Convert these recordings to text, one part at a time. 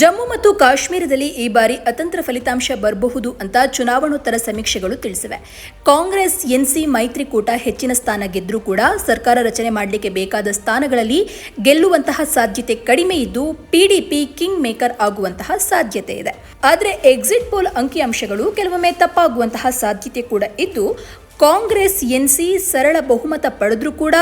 ಜಮ್ಮು ಮತ್ತು ಕಾಶ್ಮೀರದಲ್ಲಿ ಈ ಬಾರಿ ಅತಂತ್ರ ಫಲಿತಾಂಶ ಬರಬಹುದು ಅಂತ ಚುನಾವಣೋತ್ತರ ಸಮೀಕ್ಷೆಗಳು ತಿಳಿಸಿವೆ. ಕಾಂಗ್ರೆಸ್, ಎನ್ಸಿ ಮೈತ್ರಿಕೂಟ ಹೆಚ್ಚಿನ ಸ್ಥಾನ ಗೆದ್ದರೂ ಕೂಡ ಸರ್ಕಾರ ರಚನೆ ಮಾಡಲಿಕ್ಕೆ ಬೇಕಾದ ಸ್ಥಾನಗಳಲ್ಲಿ ಗೆಲ್ಲುವಂತಹ ಸಾಧ್ಯತೆ ಕಡಿಮೆ ಇದ್ದು ಪಿಡಿಪಿ ಕಿಂಗ್ ಮೇಕರ್ ಆಗುವಂತಹ ಸಾಧ್ಯತೆ ಇದೆ. ಆದರೆ ಎಕ್ಸಿಟ್ ಪೋಲ್ ಅಂಕಿಅಂಶಗಳು ಕೆಲವೊಮ್ಮೆ ತಪ್ಪಾಗುವಂತಹ ಸಾಧ್ಯತೆ ಕೂಡ ಇದ್ದು ಕಾಂಗ್ರೆಸ್, ಎನ್ಸಿ ಸರಳ ಬಹುಮತ ಪಡೆದರೂ ಕೂಡ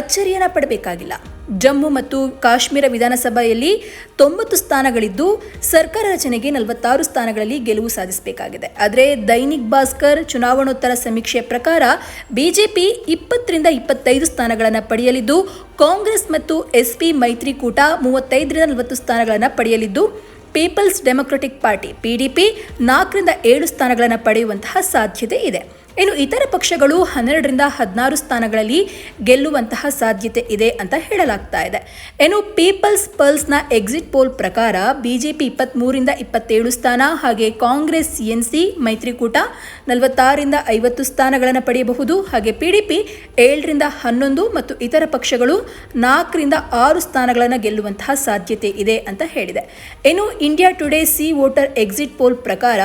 ಅಚ್ಚರಿಯನ್ನ ಪಡಬೇಕಾಗಿಲ್ಲ. ಜಮ್ಮು ಮತ್ತು ಕಾಶ್ಮೀರ ವಿಧಾನಸಭೆಯಲ್ಲಿ ತೊಂಬತ್ತು ಸ್ಥಾನಗಳಿದ್ದು, ಸರ್ಕಾರ ರಚನೆಗೆ ನಲವತ್ತಾರು ಸ್ಥಾನಗಳಲ್ಲಿ ಗೆಲುವು ಸಾಧಿಸಬೇಕಾಗಿದೆ. ಆದರೆ ದೈನಿಕ್ ಭಾಸ್ಕರ್ ಚುನಾವಣೋತ್ತರ ಸಮೀಕ್ಷೆ ಪ್ರಕಾರ ಬಿಜೆಪಿ ಇಪ್ಪತ್ತರಿಂದ ಇಪ್ಪತ್ತೈದು ಸ್ಥಾನಗಳನ್ನು ಪಡೆಯಲಿದ್ದು, ಕಾಂಗ್ರೆಸ್ ಮತ್ತು ಎಸ್ಪಿ ಮೈತ್ರಿಕೂಟ ಮೂವತ್ತೈದರಿಂದ ನಲವತ್ತು ಸ್ಥಾನಗಳನ್ನು ಪಡೆಯಲಿದ್ದು, ಪೀಪಲ್ಸ್ ಡೆಮೊಕ್ರೆಟಿಕ್ ಪಾರ್ಟಿ ಪಿಡಿಪಿ ನಾಲ್ಕರಿಂದ ಏಳು ಸ್ಥಾನಗಳನ್ನು ಪಡೆಯುವಂತಹ ಸಾಧ್ಯತೆ ಇದೆ. ಇನ್ನು ಇತರ ಪಕ್ಷಗಳು ಹನ್ನೆರಡರಿಂದ ಹದಿನಾರು ಸ್ಥಾನಗಳಲ್ಲಿ ಗೆಲ್ಲುವಂತಹ ಸಾಧ್ಯತೆ ಇದೆ ಅಂತ ಹೇಳಲಾಗ್ತಾ ಇದೆ. ಇನ್ನು ಪೀಪಲ್ಸ್ ಪಲ್ಸ್ನ ಎಕ್ಸಿಟ್ ಪೋಲ್ ಪ್ರಕಾರ ಬಿಜೆಪಿ ಇಪ್ಪತ್ತ್ಮೂರಿಂದ ಇಪ್ಪತ್ತೇಳು ಸ್ಥಾನ, ಹಾಗೆ ಕಾಂಗ್ರೆಸ್ ಎನ್ಸಿ ಮೈತ್ರಿಕೂಟ ನಲವತ್ತಾರರಿಂದ ಐವತ್ತು ಸ್ಥಾನಗಳನ್ನು ಪಡೆಯಬಹುದು, ಹಾಗೆ ಪಿಡಿಪಿ ಏಳರಿಂದ ಹನ್ನೊಂದು ಮತ್ತು ಇತರ ಪಕ್ಷಗಳು ನಾಲ್ಕರಿಂದ ಆರು ಸ್ಥಾನಗಳನ್ನು ಗೆಲ್ಲುವಂತಹ ಸಾಧ್ಯತೆ ಇದೆ ಅಂತ ಹೇಳಿದೆ. ಇನ್ನು India today C voter exit poll ಪ್ರಕಾರ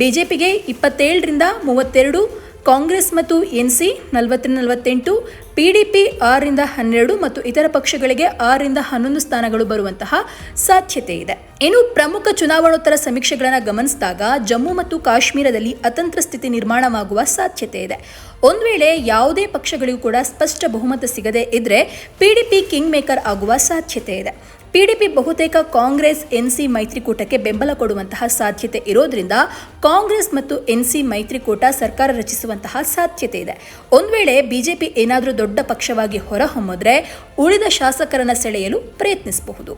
ಬಿಜೆಪಿಗೆ ಇಪ್ಪತ್ತೇಳರಿಂದ ಮೂವತ್ತೆರಡು ಕಾಂಗ್ರೆಸ್ ಮತ್ತು ಎನ್ಸಿ ನಲವತ್ತ ನಲವತ್ತೆಂಟು ಪಿಡಿಪಿ ಆರರಿಂದ ಹನ್ನೆರಡು ಮತ್ತು ಇತರ ಪಕ್ಷಗಳಿಗೆ ಆರರಿಂದ ಹನ್ನೊಂದು ಸ್ಥಾನಗಳು ಬರುವಂತಹ ಸಾಧ್ಯತೆ ಇದೆ. ಇನ್ನು ಪ್ರಮುಖ ಚುನಾವಣೋತ್ತರ ಸಮೀಕ್ಷೆಗಳನ್ನು ಗಮನಿಸಿದಾಗ ಜಮ್ಮು ಮತ್ತು ಕಾಶ್ಮೀರದಲ್ಲಿ ಅತಂತ್ರ ಸ್ಥಿತಿ ನಿರ್ಮಾಣವಾಗುವ ಸಾಧ್ಯತೆ ಇದೆ. ಒಂದು ವೇಳೆ ಯಾವುದೇ ಪಕ್ಷಗಳಿಗೂ ಕೂಡ ಸ್ಪಷ್ಟ ಬಹುಮತ ಸಿಗದೇ ಇದ್ರೆ ಪಿಡಿಪಿ ಕಿಂಗ್ ಮೇಕರ್ ಆಗುವ ಸಾಧ್ಯತೆ ಇದೆ. ಪಿಡಿಪಿ ಬಹುತೇಕ ಕಾಂಗ್ರೆಸ್, ಎನ್ಸಿ ಮೈತ್ರಿಕೂಟಕ್ಕೆ ಬೆಂಬಲ ಕೊಡುವಂತಹ ಸಾಧ್ಯತೆ ಇರೋದ್ರಿಂದ ಕಾಂಗ್ರೆಸ್ ಮತ್ತು ಎನ್ಸಿ ಮೈತ್ರಿಕೂಟ ಸರ್ಕಾರ ರಚಿಸುವಂತಹ ಸಾಧ್ಯತೆ ಇದೆ. ಒಂದು ವೇಳೆ ಬಿಜೆಪಿ ಏನಾದರೂ ದೊಡ್ಡ ಪಕ್ಷವಾಗಿ ಹೊರಹೊಮ್ಮಿದ್ರೆ ಉಳಿದ ಶಾಸಕರನ್ನು ಸೆಳೆಯಲು ಪ್ರಯತ್ನಿಸಬಹುದು.